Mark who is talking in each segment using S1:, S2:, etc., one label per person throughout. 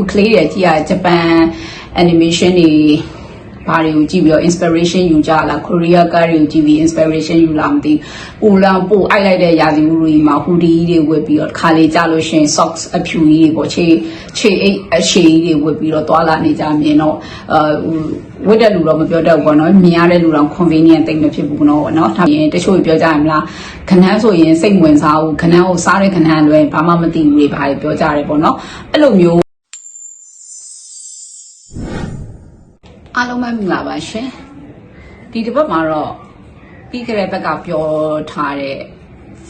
S1: အခုကလေးတွေကြည့်ရဂျပန် animation တွေဘာတွေကိုကြည့်ပြီးတော့ inspiration ယူကြလား Korea ကားတွေကိုကြည့်ပြီး inspiration ယူလာမသိဘူးပူလောင်ပို့အိုက်လိုက်တဲ့ရာသီဥတုကြီးမှာ hoodie တွေဝတ်ပြီးတော့ခါလေးကြလို့ရှိရင် socks အဖြူကြီးတွေပေါ့ခြေခြေအိတ်အရှည်ကြီးတွေဝတ်ပြီးတော့သွာလာနေကြမြင်တော့အာဝတ်တဲ့လူတော့မပြောတတ်ဘူးပေါ့နော်မြင်ရတဲ့လူတော့ convenient တိတ်မဖြစ်ဘူးနော်ပေါ့နော်ဒါပြင်တချို့ပြောကြရမလားခဏန်းဆိုရင်စိတ်ဝင်စားဘူးခဏန်းကိုစားတဲ့ခဏန်းလွယ်ဘာမှမသိဘူးတွေဘာတွေပြောကြတယ်ပေါ့နော်အဲ့လိုမျိုး အားလုံးပဲမင်္ဂလာပါရှင်ဒီတစ်ပတ်မှာတော့ပြီးခဲ့တဲ့ဘက်ကပြောထားတဲ့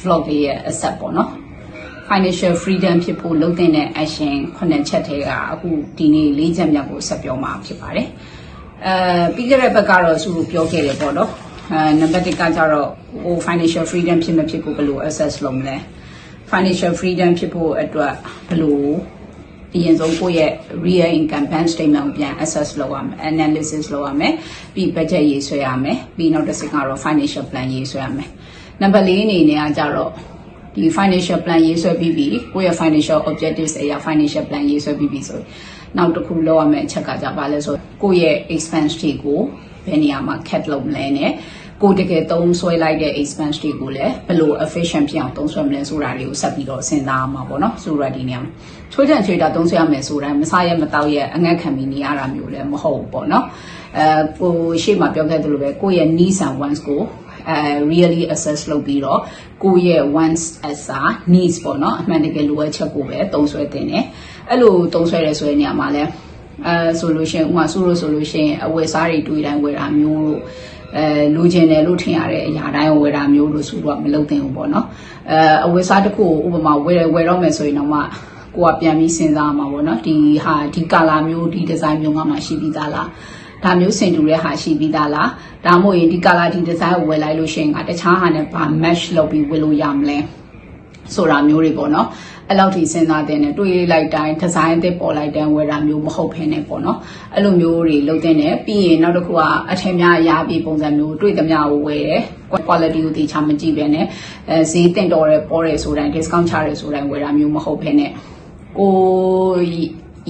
S1: vlog လေးရဲ့အဆက်ပေါ့နော် financial freedom ဖြစ်ဖို့လုပ်တဲ့ action ခုနှစ်ချက်ထဲကအခုဒီနေ့လေးချက်မြောက်ကိုဆက်ပြောမှာဖြစ်ပါတယ်အဲပြီးခဲ့တဲ့ဘက်ကတော့သူတို့ပြောခဲ့တယ်ပေါ့နော်အဲနံပါတ်1ကကြတော့ဟို financial freedom ဖြစ်မဖြစ်ကိုဘယ်လို access လုပ်မလဲ financial freedom ဖြစ်ဖို့အတွက်ဘယ်လို အရင်ဆုံးကိုယ့်ရဲ့ real income bank statement ကိုပြန် access လုပ်ရမယ် analysis လုပ်ရမယ်ပြီး budget ရေးဆွဲရမယ်ပြီးနောက်တစ်စက်ကတော့ financial plan ရေးဆွဲရမယ်နံပါတ်၄အနေနဲ့ကကြတော့ဒီ financial plan ရေးဆွဲပြီးပြီကိုယ့်ရဲ့ financial objectives အရာ financial plan ရေးဆွဲပြီးပြီဆိုရင်နောက်တစ်ခုလောက်ရမယ့်အချက်ကကြပါလဲဆိုကိုယ့်ရဲ့ expense တွေကိုဘယ်နေရာမှာ cut လုပ်မလဲနဲ့ ကိုတကယ်သုံးဆွဲလိုက်တဲ့ expense တွေကိုလည်းဘယ်လို efficient ဖြစ်အောင်သုံးဆွဲမလဲဆိုတာတွေကိုဆက်ပြီးတော့စဉ်းစားရမှာပေါ့နော်ဆိုတော့ဒီနေရာမှာချွေးတန်ချွေးတာသုံးဆွဲရမယ်ဆိုတော့မစားရမတောက်ရအငတ်ခံပြီးနေရတာမျိုးလည်းမဟုတ်ဘူးပေါ့နော်အဲကိုရှေ့မှာပြောခဲ့သလိုပဲကိုယ့်ရဲ့ needs and wants ကိုအဲ really assess လုပ်ပြီးတော့ကိုယ့်ရဲ့ wants as a needs ပေါ့နော်အမှန်တကယ်လိုအပ်ချက်ကိုပဲသုံးဆွဲတင်တယ်အဲ့လိုသုံးဆွဲရဲဆိုတဲ့နေရာမှာလဲ အဲဆိုလို့ရှိရင်ဥမာဆိုလို့ဆိုလို့ရှိရင်အဝယ်စားတွေတွေ့တိုင်းဝယ်တာမျိုးလို့အဲလူချင်းတယ်လို့ထင်ရတဲ့အရာတိုင်းဝယ်တာမျိုးလို့ဆိုတော့မလုပ်သင့်ဘူးပေါ့နော်အဲအဝယ်စားတစ်ခုကိုဥပမာဝယ်ဝယ်တော့မယ်ဆိုရင်တော့မှကိုကပြန်ပြီးစဉ်းစားမှာပေါ့နော်ဒီဟာဒီကာလာမျိုးဒီဒီဇိုင်းမျိုးကမှရှိပြီးသားလားဒါမျိုးစင်တူတဲ့ဟာရှိပြီးသားလားဒါမှမဟုတ်ရင်ဒီကာလာဒီဒီဇိုင်းကိုဝယ်လိုက်လို့ရှိရင်ကတခြားဟာနဲ့ဘာ match လုပ်ပြီးဝယ်လို့ရမလဲဆိုတာမျိုးတွေပေါ့နော် အဲ့လောက်ထိစဉ်းစားတဲ့နဲ့တွေးလိုက်တိုင်းဒီဇိုင်းအသစ်ပေါ်လိုက်တိုင်းဝယ်တာမျိုးမဟုတ်ဖ ೇನೆ ပေါ့နော်အဲ့လိုမျိုးတွေလုပ်တဲ့နဲ့ပြီးရင်နောက်တစ်ခုကအထင်များရပြီးပုံစံမျိုးတွေးသမျှကိုဝယ်တယ် quality ကိုတေချာမကြည့်ပဲနဲ့အဲဈေးတင်တော်တယ်ပေါ်တယ်ဆိုတိုင်း discount ချတယ်ဆိုတိုင်းဝယ်တာမျိုးမဟုတ်ဖ ೇನೆ ကို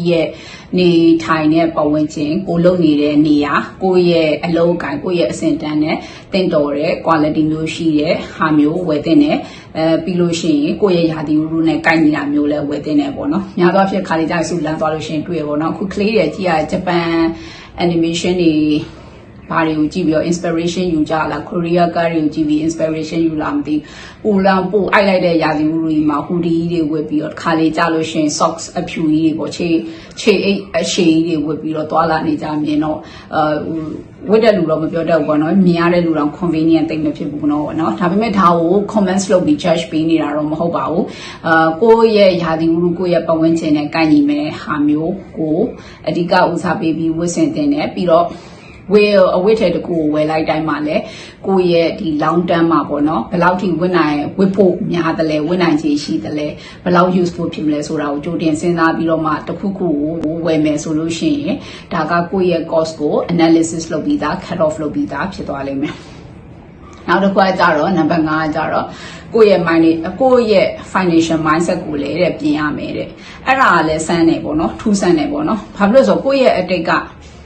S1: ရဲ့နေထိုင်တဲ့ပတ်ဝန်းကျင်ကိုလုံနေတဲ့နေရာကိုရဲ့အလုံးကိုင်ကိုရဲ့အဆင့်တန်းနဲ့တင့်တော်တဲ့ quality မျိုးရှိတဲ့ဟာမျိုးဝယ်တဲ့နဲ့အဲပြီးလို့ရှိရင်ကိုရဲ့ယာတီဥရုနဲ့ကိုင်နေတာမျိုးလဲဝယ်တဲ့နဲ့ပေါ့နော်များသောအားဖြင့်ခါလေးကြဆူလန်းသွားလို့ရှိရင်တွေ့ရပေါ့နော်အခုကလေးတွေကြည့်ရဂျပန် animation တွေ ဘာတွေကိုကြည့်ပြီးတော့ inspiration ယူကြလား Korea ကားတွေကိုကြည့်ပြီး inspiration ယူလာမသိပူလောင်ပို့အိုက်လိုက်တဲ့ရာသီဥတုကြီးမှာ hoodie တွေဝတ်ပြီးတော့ခါလေးကြလို့ရှိရင် socks အဖြူကြီးတွေပေါ့ခြေခြေအိတ်အရှည်ကြီးတွေဝတ်ပြီးတော့သွာလာနေကြမြင်တော့အာဝတ်တဲ့လူတော့မပြောတတ်ဘူးပေါ့နော်မြင်ရတဲ့လူတော့ convenient တိတ်မဖြစ်ဘူးနော်ပေါ့နော်ဒါပေမဲ့ဒါကို comments လုပ်ပြီး judge ပေးနေတာတော့မဟုတ်ပါဘူးအာကိုယ့်ရဲ့ရာသီဥတုကိုယ့်ရဲ့ပတ်ဝန်းကျင်နဲ့ကိုက်ညီမဲ့ဟာမျိုးကိုအဓိကဦးစားပေးပြီးဝတ်ဆင်တင်တယ်ပြီးတော့ ဝယ်အဝတ်ထဲတကူကိုဝယ်လိုက်တိုင်းမှာလဲကိုယ့်ရဲ့ဒီ long term မှာပေါ့နော်ဘယ်လောက်ထိဝတ်နိုင်ဝတ်ဖို့များတယ်လဲဝတ်နိုင်ခြေရှိတယ်လဲဘယ်လောက် useful ဖြစ်မလဲဆိုတာကိုကြိုတင်စဉ်းစားပြီးတော့မှတစ်ခုခုကိုဝယ်မယ်ဆိုလို့ရှိရင်ဒါကကိုယ့်ရဲ့ cost ကို analysis လုပ်ပြီးသား cut off လုပ်ပြီးသားဖြစ်သွားလိမ့်မယ်နောက်တစ်ခုကကြတော့နံပါတ်5ကကြတော့ကိုယ့်ရဲ့ mind ကိုယ့်ရဲ့ financial mindset ကိုလည်းတဲ့ပြင်ရမယ်တဲ့အဲ့ဒါကလည်းစမ်းတယ်ပေါ့နော်ထူးဆန်းတယ်ပေါ့နော်ဘာဖြစ်လို့ဆိုကိုယ့်ရဲ့အတိတ်က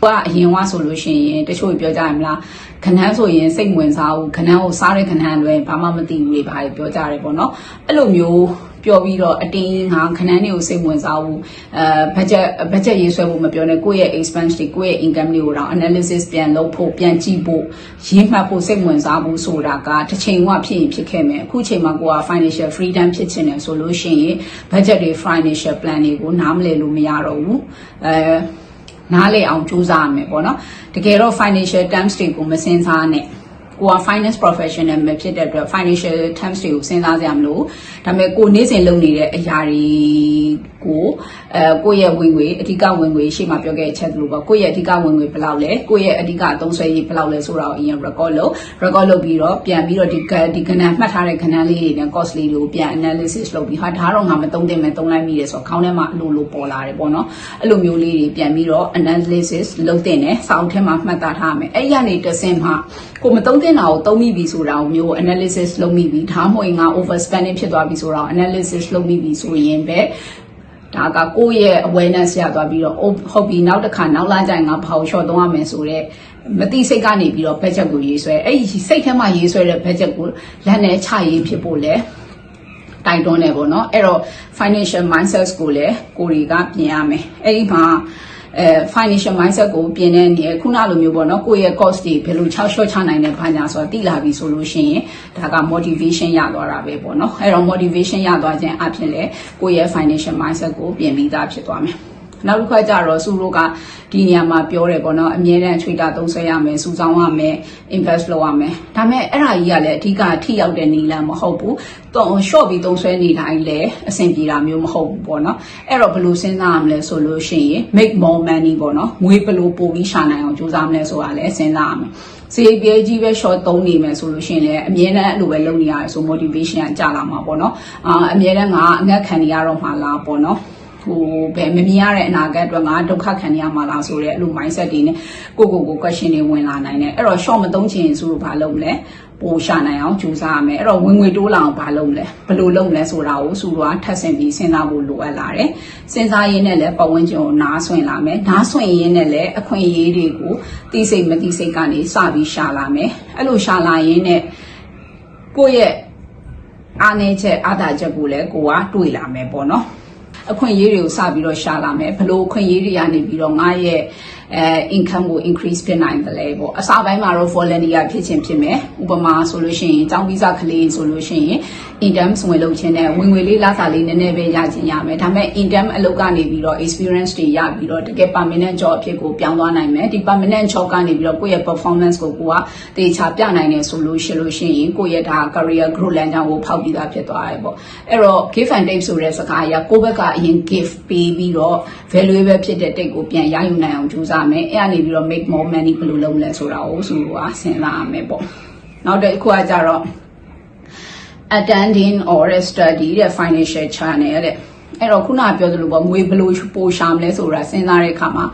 S1: ကအရင်ကဆိုလို့ရှိရင်တချို့ပြောကြရမလားခဏန်းဆိုရင်စိတ်ဝင်စားဘူးခဏန်းကိုစားတဲ့ခဏန်းလွယ်ဘာမှမသိဘူးတွေဘာတွေပြောကြတယ်ပေါ့နော်အဲ့လိုမျိုးပြောပြီးတော့အတင်းငါခဏန်းတွေကိုစိတ်ဝင်စားဘူးအဲ budget budget ရေးဆွဲဖို့မပြောနဲ့ကိုယ့်ရဲ့ expense တွေကိုယ့်ရဲ့ income တွေကိုတော့ analysis ပြန်လုပ်ဖို့ပြန်ကြည့်ဖို့ရေးမှတ်ဖို့စိတ်ဝင်စားဘူးဆိုတာကတစ်ချိန်ကဖြစ်ရင်ဖြစ်ခဲ့မယ်အခုချိန်မှာကိုက financial freedom ဖြစ်ချင်တယ်ဆိုလို့ရှိရင် budget တွေ financial plan တွေကိုနားမလည်လို့မရတော့ဘူးအဲ နားလည်အောင်ကြိုးစားရမယ်ပေါ့နော်တကယ်တော့ financial terms တွေကိုမစင်စားနဲ့ ကိုက finance professional မဖြစ်တဲ့အတွက် financial terms တွေကိုစဉ်းစားကြမလို့ဒါပေမဲ့ကိုနေ့စဉ်လုပ်နေတဲ့အရာတွေကိုအဲကိုယ့်ရဲ့ဝင်ငွေအဓိကဝင်ငွေရှေ့မှာပြောခဲ့တဲ့ချက်လို့ပေါ့ကိုယ့်ရဲ့အဓိကဝင်ငွေဘယ်လောက်လဲကိုယ့်ရဲ့အဓိကအသုံးဆွဲရေးဘယ်လောက်လဲဆိုတာကိုအရင် record လုပ် record လုပ်ပြီးတော့ပြန်ပြီးတော့ဒီဒီကဏ္ဍမှတ်ထားတဲ့ကဏ္ဍလေးတွေနဲ့ cost လေးတွေကိုပြန် analysis လုပ်ပြီးဟာဒါတော့ငါမသုံးသင့်မဲ့သုံးလိုက်မိတယ်ဆိုတော့ခေါင်းထဲမှာအလိုလိုပေါ်လာတယ်ပေါ့နော်အဲ့လိုမျိုးလေးတွေပြန်ပြီးတော့ analysis လုပ်တင်တယ်စောင့်ထဲမှာမှတ်သားထားမယ်အဲ့ရနေတဆင့်မှာကိုမသုံးသင့်တာကိုသုံးမိပြီဆိုတာကိုမျိုး analysis လုပ်မိပြီဒါမှမဟုတ်ငါ overspending ဖြစ်သွားပြီဆိုတာကို analysis လုပ်မိပြီဆိုရင်ပဲဒါကကိုယ့်ရဲ့ awareness ရသွားပြီးတော့ဟုတ်ပြီနောက်တစ်ခါနောက်လာကြရင်ငါဘာကို short သုံးရမယ်ဆိုတော့မတိစိတ်ကနေပြီးတော့ budget ကိုရေးဆွဲအဲ့ဒီစိတ်ထဲမှာရေးဆွဲတဲ့ budget ကိုလက်နဲ့ချရေးဖြစ်ဖို့လဲတိုင်တွန်းနေပေါ့နော်အဲ့တော့ financial mindset ကိုလည်းကိုတွေကပြင်ရမယ်အဲ့ဒီမှာ အဲ financial mindset ကိုပြင်တဲ့နေခုနလိုမျိုးပေါ့နော်ကိုယ့်ရဲ့ cost တွေဘယ်လို6 short ချနိုင်တဲ့ဘာညာဆိုတာသိလာပြီဆိုလို့ရှိရင်ဒါက motivation ရသွားတာပဲပေါ့နော်အဲ့တော့ motivation ရသွားခြင်းအပြင်လည်းကိုယ့်ရဲ့ financial mindset ကိုပြင်ပြီးသားဖြစ်သွားမယ် နောက်တစ်ခါကျတော့စုတို့ကဒီနေရာမှာပြောတယ်ပေါ့နော်အမြဲတမ်းချွေတာသုံးဆွဲရမယ်စုဆောင်းရမယ် invest လုပ်ရမယ်ဒါပေမဲ့အဲ့ဒါကြီးကလည်းအဓိကထိရောက်တဲ့နည်းလမ်းမဟုတ်ဘူးတော့ short ပြီးသုံးဆွဲနေတိုင်းလည်းအဆင်ပြေတာမျိုးမဟုတ်ဘူးပေါ့နော်အဲ့တော့ဘယ်လိုစဉ်းစားရမလဲဆိုလို့ရှိရင် make more money ပေါ့နော်ငွေဘယ်လိုပို့ပြီးရှာနိုင်အောင်ကြိုးစားမလဲဆိုတာလည်းစဉ်းစားရမယ်စေးပြေးကြီးပဲ short သုံးနေမယ်ဆိုလို့ရှိရင်လည်းအမြဲတမ်းအဲ့လိုပဲလုပ်နေရတယ်ဆို motivation ကကြာလာမှာပေါ့နော်အာအမြဲတမ်းကအငတ်ခံနေရတော့မှလားပေါ့နော် ဟိုဘယ်မမြင်ရတဲ့အနာဂတ်အတွက်ငါဒုက္ခခံရမှာလားဆိုတဲ့အဲ့လို mindset တွေနဲ့ကိုကိုကို question တွေဝင်လာနိုင်တယ်အဲ့တော့ short မသုံးချင်ဆိုလို့ဘာလုပ်မလဲပိုရှာနိုင်အောင်ကြိုးစားရမယ်အဲ့တော့ဝင်ငွေတိုးလာအောင်ဘာလုပ်မလဲဘယ်လိုလုပ်မလဲဆိုတာကိုစုတော့ထပ်ဆင်ပြီးစဉ်းစားဖို့လိုအပ်လာတယ်စဉ်းစားရင်းနဲ့လည်းပတ်ဝန်းကျင်ကိုနားဆွင့်လာမယ်နားဆွင့်ရင်းနဲ့လည်းအခွင့်အရေးတွေကိုသိစိတ်မသိစိတ်ကနေစပြီးရှာလာမယ်အဲ့လိုရှာလာရင်းနဲ့ကိုယ့်ရဲ့အားနည်းချက်အားသာချက်ကိုလည်းကိုကတွေ့လာမယ်ပေါ့နော် အခွင့်အရေးတွေကိုစပြီးတော့ရှာလာမယ်ဘလို့အခွင့်အရေးတွေကနေပြီးတော့ငါရဲ့ အဲ income ကို increase ဖြစ်နိုင်တယ်လေပေါ့အစပိုင်းမှာတော့ volunteer ဖြစ်ခြင်းဖြစ်မယ်ဥပမာဆိုလို့ရှိရင်ចောင်းဗီဇကလေးဆိုလို့ရှိရင် intern ဝင်လုပ်ခြင်းနဲ့ဝင်ငွေလေးလာစာလေးနည်းနည်းပဲရခြင်းရမယ်ဒါပေမဲ့ intern အလုပ်ကနေပြီးတော့ experience တွေရပြီးတော့တကယ် permanent job အဖြစ်ကိုပြောင်းသွားနိုင်မယ်ဒီ permanent job ကနေပြီးတော့ကိုယ့်ရဲ့ performance ကိုကိုကတေချာပြနိုင်တယ်ဆိုလို့ရှိလို့ရှိရင်ကိုယ့်ရဲ့ဒါ career growth လမ်းကြောင်းကိုဖောက်ပြီးသားဖြစ်သွားတယ်ပေါ့အဲ့တော့ give and take ဆိုတဲ့စကားအရကိုယ့်ဘက်ကအရင် give ပေးပြီးတော့ valuable ဖြစ်တဲ့ take ကိုပြန်ရယူနိုင်အောင်ကြိုးစားမယ်အဲ့ကနေပြီးတော့ make more money ဘယ်လိုလုပ်မလဲဆိုတာကိုဆိုတော့စဉ်းစားရမယ်ပေါ့နောက်တစ်ခုကကြတော့ attending or study တဲ့ financial channel တဲ့အဲ့တော့ခုနပြောသလိုပေါ့ငွေဘယ်လိုပိုရှာမလဲဆိုတာစဉ်းစားတဲ့အခါမှာ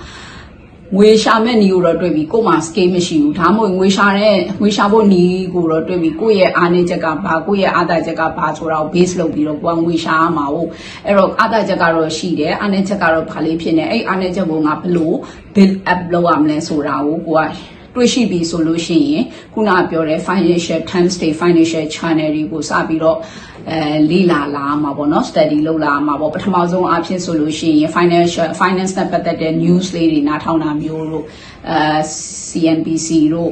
S1: ငွေရှာမဲ့နီကိုတော့တွေ့ပြီကို့မှာ scale မရှိဘူးဒါမှမဟုတ်ငွေရှာတဲ့ငွေရှာဖို့နီကိုတော့တွေ့ပြီကိုယ့်ရဲ့အားနည်းချက်ကဘာကိုယ့်ရဲ့အားသာချက်ကဘာဆိုတာကို base လုပ်ပြီးတော့ကိုကငွေရှာရမှာဟုတ်အဲ့တော့အားသာချက်ကတော့ရှိတယ်အားနည်းချက်ကတော့ဘာလေးဖြစ်နေအဲ့အားနည်းချက်ကိုငါဘယ်လို build up လုပ်ရမလဲဆိုတာကိုကိုက တွေ့ရှိပြီဆိုလို့ရှိရင်ခုနပြောတဲ့ financial terms တွေ financial channel တွေကိုစပြီးတော့အဲလေ့လာလာမှာပေါ့နော် study လုပ်လာမှာပေါ့ပထမဆုံးအဖြစ်ဆိုလို့ရှိရင် financial finance နဲ့ပတ်သက်တဲ့ news လေးတွေနားထောင်တာမျိုးတို့အဲ CNBC တို့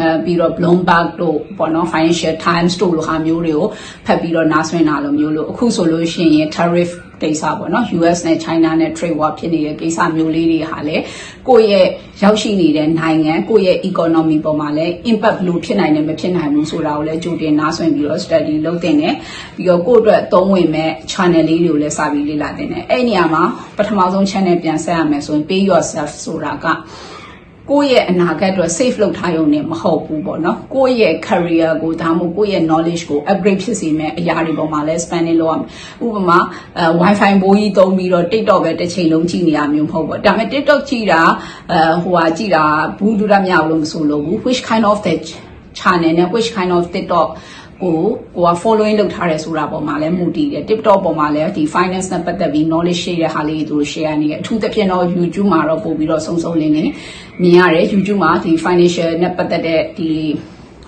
S1: အဲပြီးတော့ Bloomberg တို့ပေါ့နော် Financial Times တို့လိုဟာမျိုးတွေကိုဖတ်ပြီးတော့နားဆွင့်တာလိုမျိုးလို့အခုဆိုလို့ရှိရင် tariff ကိစ္စပေါ့နော် US နဲ့ China နဲ့ trade war ဖြစ်နေတဲ့ကိစ္စမျိုးလေးတွေဟာလည်းကိုယ့်ရဲ့ရောက်ရှိနေတဲ့နိုင်ငံကိုယ့်ရဲ့ economy ပေါ်မှာလည်း impact လို့ဖြစ်နိုင်တယ်မဖြစ်နိုင်ဘူးဆိုတာကိုလည်းကြိုတင်နားဆွင့်ပြီးတော့ study လုပ်တင်တယ်ပြီးတော့ကိုယ့်အတွက်သုံးဝင်မဲ့ channel လေးတွေကိုလည်းစပြီးလေ့လာတင်တယ်အဲ့ဒီနေရာမှာပထမဆုံး channel ပြန်ဆက်ရမယ်ဆိုရင် pay yourself ဆိုတာက ကိုယ့်ရဲ့အနာဂတ်အတွက် safe လုပ်ထားရုံနဲ့မဟုတ်ဘူးပေါ့နော်ကိုယ့်ရဲ့ career ကိုဒါမှမဟုတ်ကိုယ့်ရဲ့ knowledge ကို upgrade ဖြစ်စေမယ့်အရာတွေပေါ်မှာလည်း spending လုပ်ရမယ်ဥပမာအဲ wifi ဘိုးကြီးသုံးပြီးတော့ TikTok ပဲတစ်ချိန်လုံးကြည့်နေရမျိုးမဟုတ်ဘူးဒါပေမဲ့ TikTok ကြည့်တာအဲဟိုဟာကြည့်တာဘူးဒူရမြောက်လို့မဆိုလို့ဘူး which kind of the channel နဲ့ which kind of TikTok ကိုကိုက following လုပ်ထားတယ်ဆိုတာပေါ်မှာလည်းမူတည်တယ် TikTok ပေါ်မှာလည်းဒီ finance နဲ့ပတ်သက်ပြီး knowledge ရှိတဲ့ဟာလေးတွေသူတို့ share နေတယ်အထူးသဖြင့်တော့ YouTube မှာတော့ပို့ပြီးတော့စုံစုံလင်းလင်းမြင်ရတယ် YouTube မှာဒီ financial နဲ့ပတ်သက်တဲ့ဒီ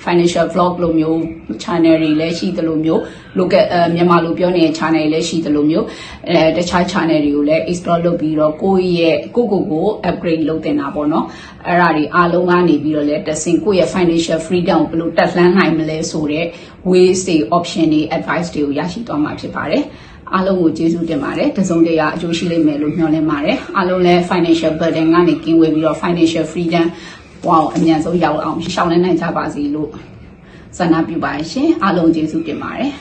S1: financial vlog လိုမျိုး channel တွေလည်းရှိသလိုမျိုး local အဲမြန်မာလိုပြောနေတဲ့ channel တွေလည်းရှိသလိုမျိုးအဲတခြား channel တွေကိုလည်း explore လုပ်ပြီးတော့ကိုယ့်ရဲ့ကိုကိုကို upgrade လုပ်တင်တာပေါ့နော်အဲ့ဒါတွေအားလုံးကနေပြီးတော့လည်းတဆင်ကိုယ့်ရဲ့ financial freedom ကိုဘယ်လိုတက်လှမ်းနိုင်မလဲဆိုတော့ ways တွေ option တွေ advice တွေကိုရရှိသွားမှာဖြစ်ပါတယ်အားလုံးကိုကျေးဇူးတင်ပါတယ်တစုံတရာအကျိုးရှိလိမ့်မယ်လို့မျှော်လင့်ပါတယ်အားလုံးလည်း financial burden ကနေကင်းဝေးပြီးတော့ financial freedom ဘဝကိုအမြန်ဆုံးရောက်အောင်ရှောင်လန်းနိုင်ကြပါစေလို့ဆန္ဒပြုပါရှင်အားလုံးကျေးဇူးတင်ပါတယ်